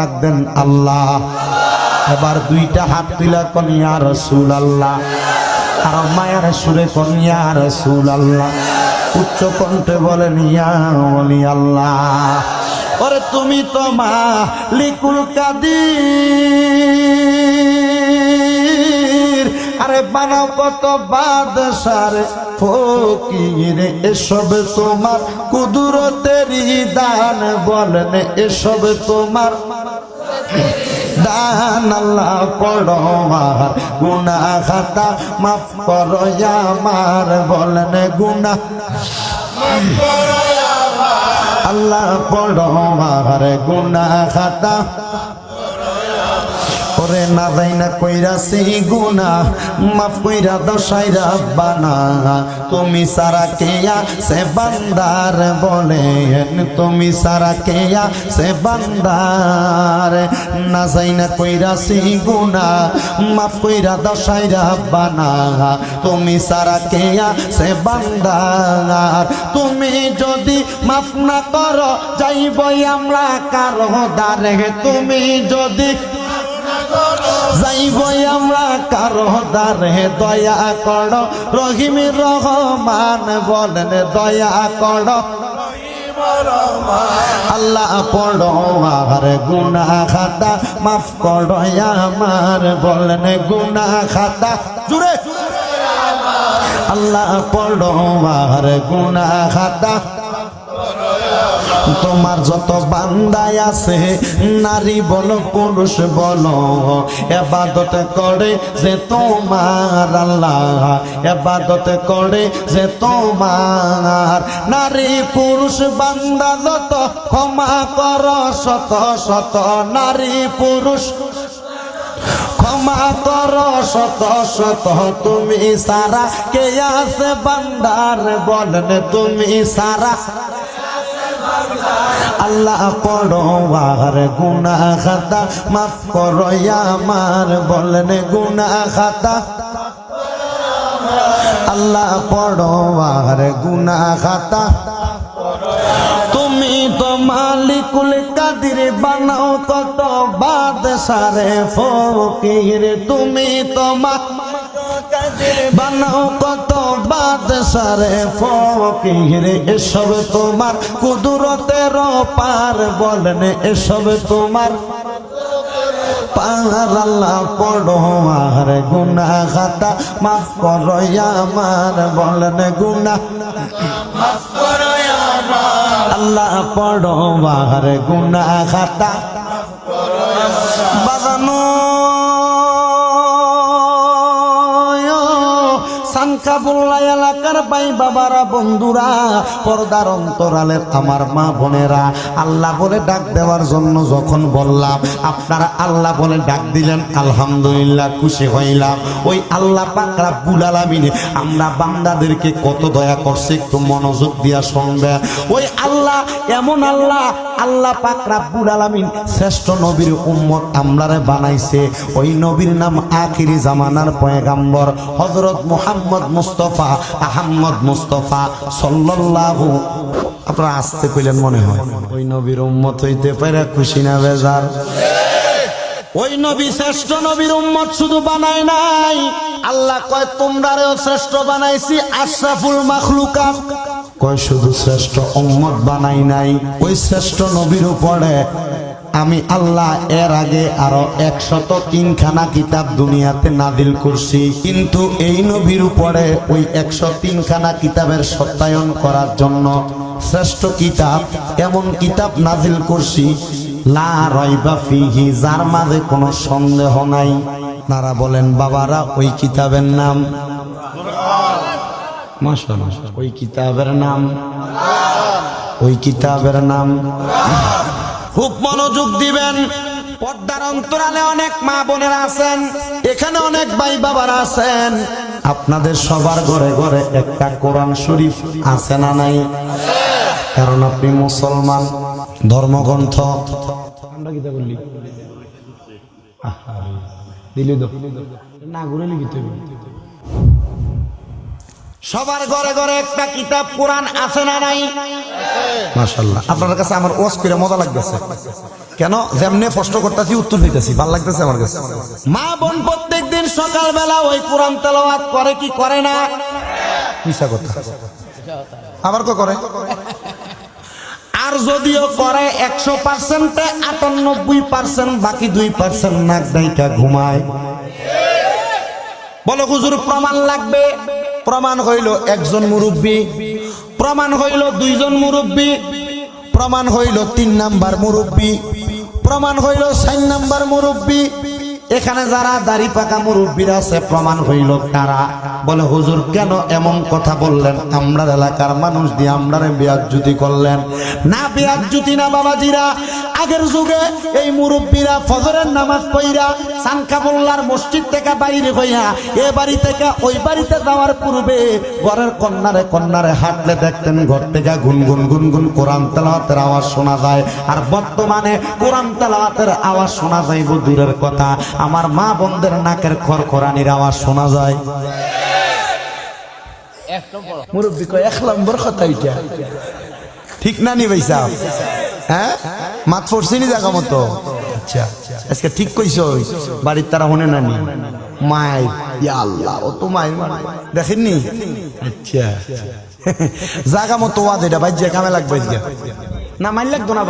রাখবেন আল্লাহ। এবার দুইটা হাত তুলা কনিয়া রসুল আল্লাহ আর মায়ার সুরে কনিয়া রসুল আল্লাহ উচ্চ কণ্ঠে বলেন আল্লাহ ওরে তুমি তো মা লিকুল কাদির। আরে বানাও কত বাদশার ফকির। এসব তোমার কুদরতেরই দান বলেন, এসব তোমার দান আল্লাহ পড়ো আমার গুনা খাতা মাফ করো আমার বলেন গুনা আল্লাহ পড়ো আমার গুনা খাতা ওরে না যাই না কইরা সেই গুনা মাফ কইরা দশাইরা বানা। তুমি সারা কেয়া সে বান্দার বলেন তুমি সারা কেয়া সে বান্দার। না যাই না কইরা সেই গুনা মাফ কইরা দশাইরা বানা। তুমি সারা কেয়া সে বান্দার। তুমি যদি মাফ না করো, যাইবই আমরা কারও দারে তুমি যদি যাইবই আমরা কারও দারে দয়া কর। রহিম রহমান বলেন, দয়া কর। আল্লাহ পড়ো আমার গুনা খাতা মাফ করো আমার বলেন গুনা খাতা জুড়ে। আল্লাহ পড়ো আমার গুনা খাতা তোমার যত বান্দায় আছে, নারী বলো, পুরুষ বলো, এবাদত করে যে তোমার আল্লাহ, এবাদত করে যে তোমার নারী পুরুষ বান্দা যত, ক্ষমা কর শত শত নারী পুরুষ। ক্ষমা কর শত শত, তুমি সারা কে আছে বান্দার বলেন, তুমি সারা। আল্লাহ পড়ো আর গুনা খাতা মাফ করো আমার বলেন গুনা খাতা আল্লাহ পড়ো আর গুনা খাতা তুমি তো মালিকুল কাদির বানাও, কত বাদশারে ফকির। তুমি তো মা- বানাও, কত বাদশারে ফকির, এসব তোমার কুদরতের পার বলেন, এসব তোমার আল্লাহ পড়ো, আর গুনা খাতা মাফ করো আমার, বলেন গুনা আল্লাহ পড়ো, আর গুনা খাতা সানকাবুল্লা এলাকার ভাই বাবারা বন্ধুরা, পর্দার অন্তরালের আমার মা বোনেরা, আল্লাহ বলে ডাক দেওয়ার জন্য যখন বললাম, আপনারা আল্লাহ বলে ডাক দিলেন, আলহামদুলিল্লাহ খুশি হইলাম। ওই আল্লাহ পাকরা বুলালামিনে আমরা বান্দাদেরকে কত দয়া করছে, একটু মনোযোগ দিয়া শুনবে ওই আল্লাহ, এমন আল্লাহ আল্লাহ পাক রাব্বুল আলামিন শ্রেষ্ঠ নবীর উম্মত আমরারে বানাইছে। ওই নবীর নাম আখিরি জামানার পয়গাম্বর। হযরত মুহাম্মদ মুস্তাফা, আহম্মদ মুস্তাফা সাল্লাল্লাহু আপনারা আসতে কইলেন মনে হয়। ওই নবীর উম্মত হইতে পারে খুশি না বেজার। ওই নবী শ্রেষ্ঠ নবীর উম্মত শুধু বানায় নাই। আল্লাহ কয়, তোমরারেও শ্রেষ্ঠ বানাইছি আশরাফুল মাখলুকাত। কয়, শুধু শ্রেষ্ঠ উম্মত বানাই নাই, ওই শ্রেষ্ঠ নবীর উপরে আমি আল্লাহ এর আগে আরও একশত তিনখানা কিতাব দুনিয়াতে নাদিল করছি। কিন্তু এই নবীর উপরে ওই একশো তিনখানা কিতাবের সত্যায়ন করার জন্য শ্রেষ্ঠ কিতাব, এমন কিতাব নাজিল করছি, লা যার মাঝে কোনো সন্দেহ নাই। তারা বলেন, বাবারা, ওই কিতাবের নাম ওই কিতাবের নাম ওই কিতাবের নাম। খুব মনোযোগ দিবেন। পর্দার অন্তরালে অনেক মা বোনেরা আছেন এখানে অনেক ভাই বাবারা আছেন। আপনাদের সবার ঘরে ঘরে একটা কোরআন শরীফ আছে না নাই? কারণ আপনি মুসলমান ধর্মগ্রন্থ। দিলি না ঘুরে লিখিতে সবার ঘরে ঘরে একটা কিতাব কোরআন আছে না নাই? মাশাল্লাহ আপনার কাছে আমার ওয়াজ করে মজা লাগতেছে। কেন? যেমনে প্রশ্ন করতেছি উত্তর দিতেছি। ভালো লাগতেছে আমার কাছে। মা বোন প্রত্যেক দিন সকালবেলা ওই কোরআন তেলাওয়াত করে কি করে না? মিশা কথা। আবার কো করে? আর যদিও করে একশো পার্সেন্টে আটানব্বই পার্সেন্ট বাকি দুই পার্সেন্ট নাক ডাইকা ঘুমায়। বলো হুজুর প্রমাণ লাগবে? প্রমাণ হইল একজন মুরব্বী, প্রমাণ হইল দুইজন মুরব্বী, প্রমাণ হইল তিন নাম্বার মুরব্বী, প্রমাণ হইল চার নাম্বার মুরব্বী। এখানে যারা দাড়ি পাকা মুরব্বীরা আছে, প্রমাণ হইল তারা বলে, হুজুর, কেন এমন কথা বললেন? আমরার এলাকার মানুষ দিয়ে আমরারে বিয়াজ্জুতি করলেন। না, বিয়াজ্জুতি না, বাবাজিরা। আগের যুগে এই মুরব্বীরা ফজরের নামাজ পইরা সানকাবুল্লার মসজিদ থেকে বাইরে হইয়া এ বাড়ি থেকে ওই বাড়িতে যাওয়ার পূর্বে ঘরের কন্যারে কন্যারে হাঁটলে দেখতেন ঘর থেকে গুনগুন গুনগুন কোরআন তেলাওয়াতের আওয়াজ শোনা যায়। আর বর্তমানে কোরআন তেলাওয়াতের আওয়াজ শোনা যায় দূরের কথা। আমার মা বোনদের নাকের খড়খড়ানির আওয়াজ শোনা যায়। মুরব্বী কয় এক নম্বর কথা এটা ঠিক না নি ভাইসা হ্যাঁ? মাত ফোরছি নি জায়গা মতো? আচ্ছা আজকে ঠিক কইছ বাড়ির তারা হনে না নি? মাই ইয়া আল্লাহ ও তো মাই দেখেননি? আচ্ছা। জায়গা মতো ওয়াদ এটা বাইজা কামে লাগবে না মাইল লাগতো না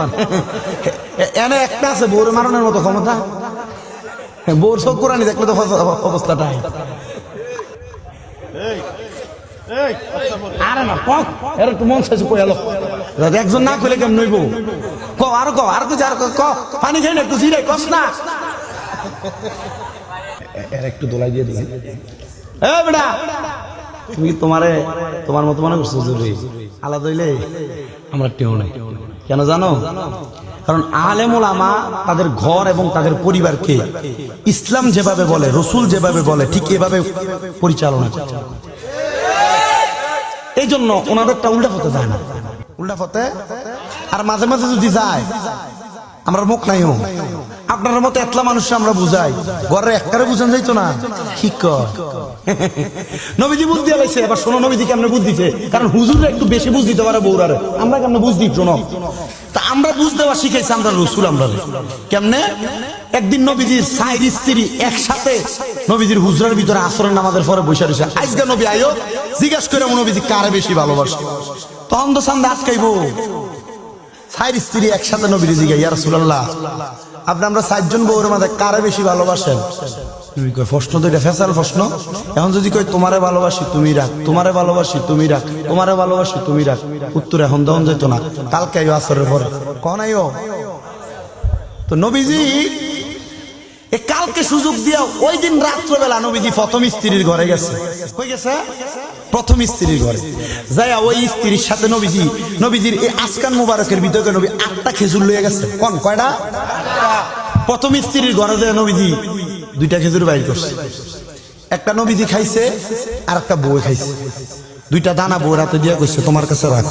এ- এনে একটা আছে বউরে মারণের মতো ক্ষমতা। বউর চোখ কোরআনি দেখলে তো অব- অবস্থাটা আরে না কক এর একটু মন চাইছে কই আলো দাদা একজন না কইলে কেমন নইব ক আর ক আর কিছু আর ক ক, পানি খাই না জিরে কস না। এর একটু দোলাই দিয়ে দিই এ বেটা তুমি তোমারে তোমার মতো মনে করছ জরুরি আলাদা হইলে? আমরা টেও নাই। কেন জানো? কারণ আলেমুল আমা তাদের ঘর এবং তাদের পরিবারকে ইসলাম যেভাবে বলে রসুল যেভাবে বলে ঠিক এভাবে পরিচালনা এই জন্য ওনাদেরটা উল্টা হতে যায় না। উল্টা হতে আর মাঝে মাঝে যদি যায়, আমরা মুখ নাই আপনার মতো একলা মানুষ আমরা বুঝাই। ঘরে একবারে বুঝান যাইতো না। ঠিক নবীজি বুঝ দিয়ে লাইছে, এবার শোনো নবীজি কেমনে বুঝ দিছে? কারণ হুজুররা একটু বেশি বুঝ দিতে পারে বৌরারে আমরা কেমনে বুঝ দিই, শোনো? তা আমরা বুঝ দেওয়া শিখাইছি আমরা রসুল, আমরা কেমনে? একদিন নবীজির সাইড স্ত্রী একসাথে নবীজির হুজরার ভিতরে আসরের নামাজের পরে বসে রয়েছে। আজকে নবী আয়ো জিজ্ঞাসা করে নবীজি কারে বেশি ভালোবাসে? তখন তো সান্দা আজকাইবো সাইড স্ত্রী একসাথে নবীর জিগা ইয়া রাসূলুল্লাহ। আপনি আমরা চারজন বউর মাঝে কারে বেশি ভালোবাসেন? প্রশ্ন তো এটা ফেসাল প্রশ্ন। এখন যদি কই তোমারে ভালোবাসি, তুমি রাখ। তোমারে ভালোবাসি, তুমি রাখ। তোমারে ভালোবাসি, তুমি রাখ। উত্তর এখন দহন যেত না। কালকে আসরের পরে। কখন আইও? তো নবীজি এ কালকে সুযোগ দিয়া ওই দিন রাত্রবেলা নবীজি প্রথম স্ত্রীর ঘরে গেছে। প্রথম স্ত্রীর ঘরে। যাইয়া ওই স্ত্রীর সাথে নবীজি, নবীজির এই আসকান মুবারকের ভিতরে নবী আটটা খেজুর লইয়া গেছে। কোন, কয়টা? প্রথম স্ত্রীর ঘরে যায় নবীজি দুইটা খেজুর বাইর করছে। একটা নবীজি খাইছে আর একটা বউ খাইছে। দুইটা দানা বউ রাতে দিয়ে কইছে তোমার কাছে রাখ।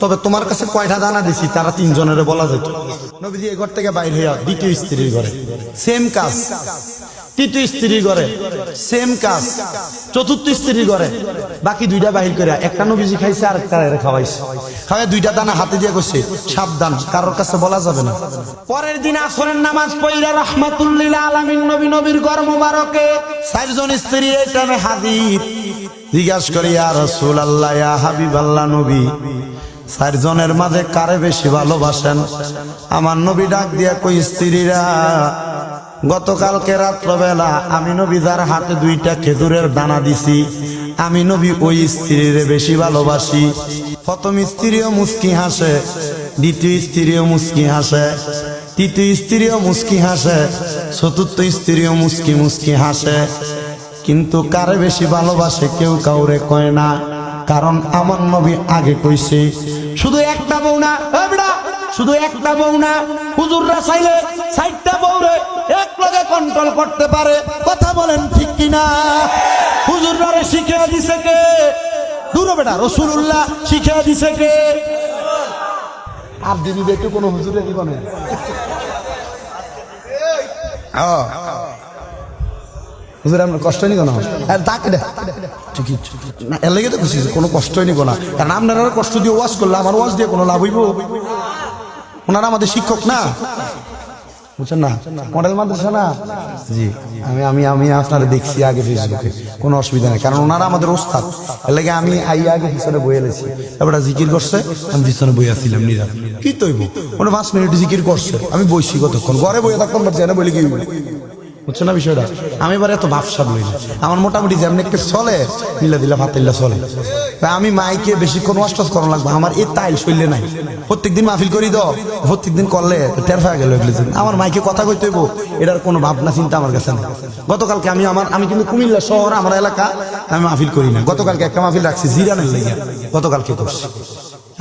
তবে তোমার কাছে কয়টা দানা দিছি, তারা তিনজনের বলা যেত নবীজি এই ঘর থেকে বাইরে হইয়া দ্বিতীয় স্ত্রীর ঘরে। সেম কাজ। তৃতীয় স্ত্রীর ঘরে সেম কাজ। চতুর্থ স্ত্রীর ঘরে বাকি দুইটা বাহির করে। একটা নবীজি খাইছে আর একটা খাওয়াইছে। খাওয়াই দুইটা দানা হাতে দিয়ে কইছে সাবধান, কারোর কাছে বলা যাবে না। পরের দিন আসরের নামাজ পড়িলা রহমাতুল্লিল আলামিন নবী নবীর ঘর মুবারকে চারজন স্ত্রী এই টাইমে হাজির। জিজ্ঞাসা করি রাসূল আল্লাহ হাবিব আল্লাহ নবী চারজনের মাঝে কারে বেশি ভালোবাসেন? আমার নবী ডাক দিয়া কই, স্ত্রীরা, গতকালকে রাত্রবেলা আমি নবী যার হাতে দুইটা খেজুরের দানা দিছি। আমি নবী ওই স্ত্রীরে বেশি ভালোবাসি। প্রথম স্ত্রীও মুস্কি হাসে, দ্বিতীয় স্ত্রীও মুস্কি হাসে, তৃতীয় স্ত্রীও মুস্কি হাসে, চতুর্থ স্ত্রীও মুস্কি মুস্কি হাসে। কিন্তু কারে বেশি ভালোবাসে কেউ কাউরে কয় না। কারণ আমার নবী আগে কইছে শুধু একটা বউ না শুধু একটা বউ না হুজুররা চাইলে সাইডটা বউরে এক লগে কন্ট্রোল করতে পারে। কথা বলেন ঠিক কিনা? হুজুররা শিখে দিছে কে? দূর বেটা রসুল্লাহ শিখে দিছে কে? আর দিদি একটু কোনো হুজুরে দিব না হুজুর, আপনার কষ্ট হয়নি কোনো? আর তাক ঠিকই না, এর লেগে তো খুশি কোনো কষ্ট হয়নি কোনো। কারণ আপনারা কষ্ট দিয়ে ওয়াজ করলে আমার ওয়াজ দিয়ে কোনো লাভ হইব? ওনারা আমাদের শিক্ষক না? বুঝছেন না? মডেল মাদ্রাসা না? জি, আমি আমি আমি আপনারা দেখছি, আগে ফেসবুকে। কোনো অসুবিধা নেই, কারণ ওনারা আমাদের ওস্তাদ। লাগে আমি আই আগে পিছনে বই এলেছি এবারে জিকির করছে, আমি পিছনে বই আসছিলাম নিরাম কি তৈব? ওনা পাঁচ মিনিট জিকির করছে, আমি বইছি কতক্ষণ? ঘরে বইয়ে থাকতাম না বলি কি? বুঝছ না বিষয়টা? আমি এবার এত ভাবসা বলি না। আমার মোটামুটি যেমন একটা চলে দিলা দিলা ফাতিল্লা চলে আমি মাইকে বেশিক্ষণ ওয়াশ টাশ করা লাগবে আমার এই তাইল শৈলে নাই। প্রত্যেকদিন মাহফিল করি দাও প্রত্যেকদিন করলে টের পাওয়া গেল আমার মাইকে কথা কইতে হইব। এটার কোনো ভাবনা, চিন্তা আমার কাছে নেই। গতকালকে আমি আমার আমি কিন্তু কুমিল্লা শহর, আমার এলাকা, আমি মাহফিল করি না। গতকালকে একটা মাহফিল রাখছি জিরানের লেগে। গতকালকে করছি।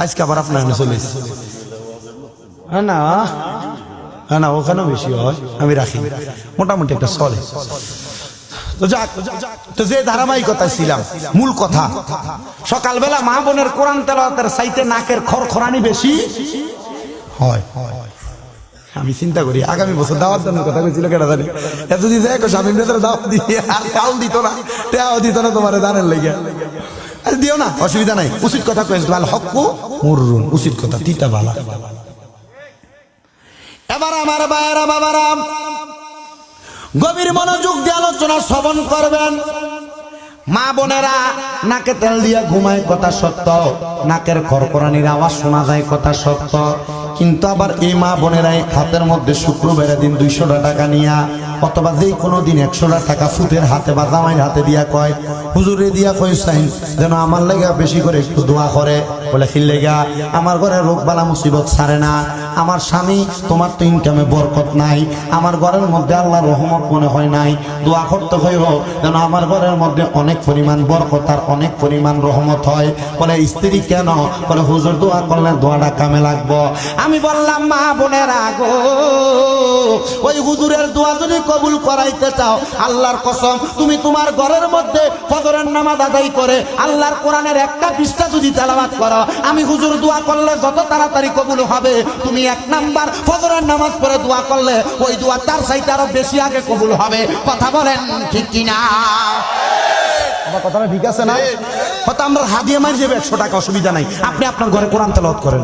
আজকে আবার আপনার চলে হ্যাঁ না না, ওখানেও বেশি হয়। আমি রাখি মোটামুটি একটা চলে। তো যাক, তো যে ধারাবাহিকতায় ছিলাম, মূল কথা, সকালবেলা মা বোনের কোরআন তেলাওয়াতের সাইতে নাকের খড়খড়ানি বেশি হয়। আমি চিন্তা করি, আগামী বছর দাওয়াত জন্য কথা কইছিল কেটা জানি? এত যদি স্বামী মেয়েদের দাওয়াত দিয়ে দিত না, টেয়াও দিত না তোমার দানের লেগে। আরে দিও না, অসুবিধা নাই। উচিত কথা কয়েছে ভালো হক্কু মুররুন উচিত কথা, তিতা বালা। এবার আমার বায়রা বাবারা, গভীর মনোযোগ দিয়ে আলোচনা শ্রবণ করবেন। মা বোনেরা, নাকে তেল দিয়ে ঘুমায় কথা সত্য, নাকের খরকরানির আওয়াজ শোনা যায় কথা সত্য। কিন্তু আবার এই মা বোনেরাই হাতের মধ্যে শুক্রবারের দিন দুইশোটা টাকা নিয়া, অথবা যে কোনো দিন একশোটা টাকা ফুটের হাতে বা জামাইয়ের হাতে দিয়া কয়, হুজুরে দিয়া কয় সাইন যেন আমার লেগা বেশি করে একটু দোয়া করে। বলে খিল লেগা, আমার ঘরে রোগ বালা মুসিবত ছাড়ে না। আমার স্বামী, তোমার তো ইনকামে বরকত নাই। আমার ঘরের মধ্যে আল্লাহ রহমত মনে হয় নাই। দোয়া করতে হইব যেন আমার ঘরের মধ্যে অনেক পরিমাণ বরকত আর অনেক পরিমাণ রহমত হয়। বলে, স্ত্রী কেন? বলে, হুজুর, দোয়া করলে দোয়াটা কামে লাগবো। আমি বললাম মা বোনের আগো ওই হুজুরের দোয়া যদি কবুল করাইতে চাও আল্লাহর কসম তুমি তোমার ঘরের মধ্যে ফজরের নামাজ আদায় করে আল্লাহর কোরআনের একটা পৃষ্ঠা যদি তেলাওয়াত করো আমি হুজুর দোয়া করলে যত তাড়াতাড়ি কবুল হবে। তুমি এক নাম্বার ফজরের নামাজ পড়ে দোয়া করলে ওই দোয়া তার সাইতে আরও বেশি আগে কবুল হবে। কথা বলেন ঠিক কিনা? আমার কথাটা ঠিক আছে না? হয়তো আমরা হাদিয়ে মারি যাবে একশো টাকা অসুবিধা নাই। আপনি আপনার ঘরে কোরআন তেলাওয়াত করেন।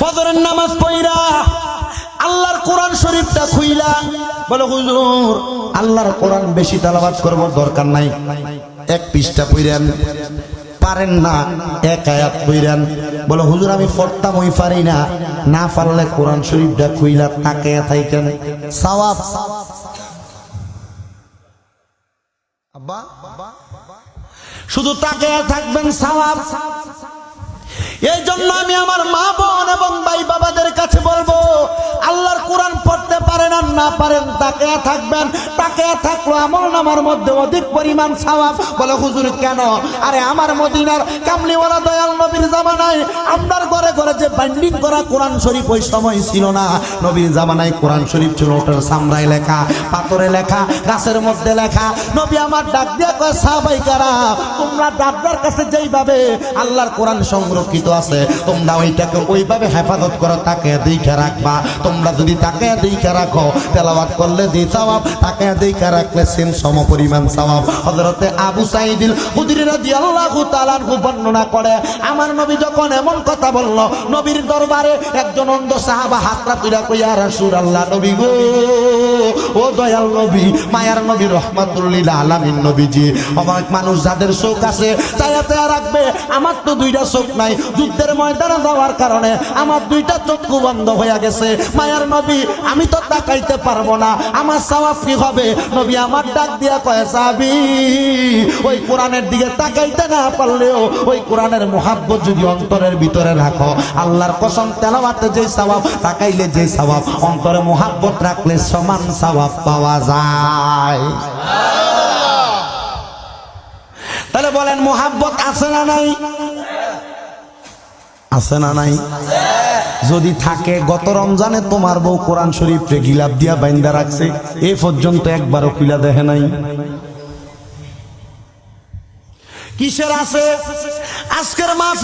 ফজরের নামাজ পড়া আল্লাহর কোরআন শরীফটা খুইলা। বলে, হুজুর, আল্লাহর কোরআন বেশি তালাবাদ করব, দরকার নাই। এক পৃষ্ঠা পড়েন পারেন না, এক আয়াত পড়েন বলে, হুজুর, আমি পড়তাম, ওই পারি না। না পারলে কোরআন শরীফটা খুইলা তাকে থাইকেন। সওয়াব। আব্বা, শুধু তাকে থাকবেন, সওয়াব। এই জন্য আমি আমার মা বোন এবং ভাই বাবাদের কাছে বলব, আল্লাহর কোরআন পড়তে পারেন আর না পারেন, তাকে থাকবেন, তাকে থাকল আমল নামার মধ্যে অধিক পরিমাণ সাওয়াব। বলে, হুজুর, কেন? আরে আমার মদিনার কামলিওয়ালা দয়াল নবীর জামানায় আপনার ঘরে ঘরে যে বাইন্ডিং করা কোরআন শরীফ ওই সময় ছিল না। নবীর জামানায় কোরআন শরীফ ছিল ওটার সামরায় লেখা, পাথরে লেখা, গাছের মধ্যে লেখা। নবী আমার ডাক দিয়ে কয় সাহাবাইকারা তোমরা দাদার কাছে যেইভাবে আল্লাহর কোরআন সংরক্ষিত আছে, তোমরা ওইটাকে ওইভাবে হেফাজত করো, তাকে দেখে রাখবা। তোমরা যদি তাকে দেখে রাখো, তেলাওয়াত করলে যে সওয়াব, তাকে দেখে রাখলে সেম সম পরিমাণ সওয়াব। হযরতে আবু সাইদিল খুদরি রাদিয়াল্লাহু তাআলা আনহু বর্ণনা করে, আমার নবী যখন এমন কথা বলল, নবীর দরবারে একজন অন্ধ সাহাবা হাতরা তুইরা কইয়া রাসূলুল্লাহ, নবী গো, ও দয়াল নবী, মায়ার নবী রহমাতুল্লিল আলামিন নবীজি। অনেক মানুষ যাদের চোখ আছে চায়াতে রাখবে। আমার তো দুইটা চোখ নাই যুদ্ধের ময়দানে যাওয়ার কারণে আমার দুইটা চক্ষু বন্ধ হয়ে গেছে। মায়ার নবী, আমি তো তাকাইতে পারব না। আমার সওয়াব কি হবে? নবী আমার ডাক দিয়া কয় সাবি ওই কোরআনের দিকে তাকাইতে না পারলেও ওই কোরআনের মোহাব্বত যদি অন্তরের ভিতরে রাখো। আল্লাহর কসম, তেলাওয়াতে যে সওয়াব তাকাইলে যে সওয়াব অন্তরে মোহাব্বত রাখলে সমান সওয়াব পাওয়া যায়। তাহলে বলেন, মোহাব্বত আছে না নাই? আছে না নাই? যদি থাকে, গত রমজানে তোমার বউ কোরআন শরীফে গিলাপ দিয়া বাইন্দা রাখছে, এ পর্যন্ত একবারও কিলা দেখে নাই। কিসের আছে? আজকের মা